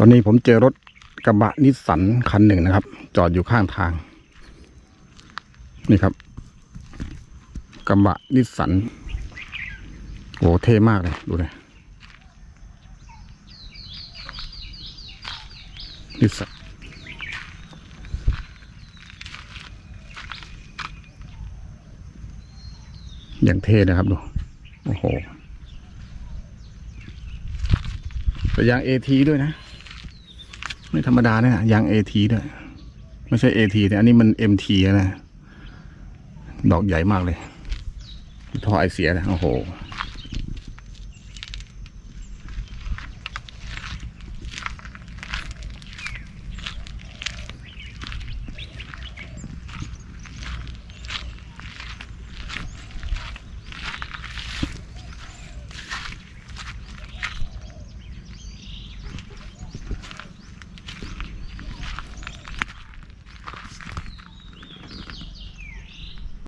ตอนนี้ผมเจอรถกระบะนิสสันคันหนึ่งนะครับ จอดอยู่ข้างทาง นี่ครับ กระบะนิสสันโหเท่มากเลย ดูเลยนิสสันอย่างเท่นะครับดู โอ้โหแต่ยางเอทีด้วยนะ ไม่ธรรมดาเนี่ยยางเอทีด้วย ไม่ใช่เอทีแต่อันนี้มันเอ็มทีนะ ดอกใหญ่มากเลยท่อไอเสียนะโอ้โห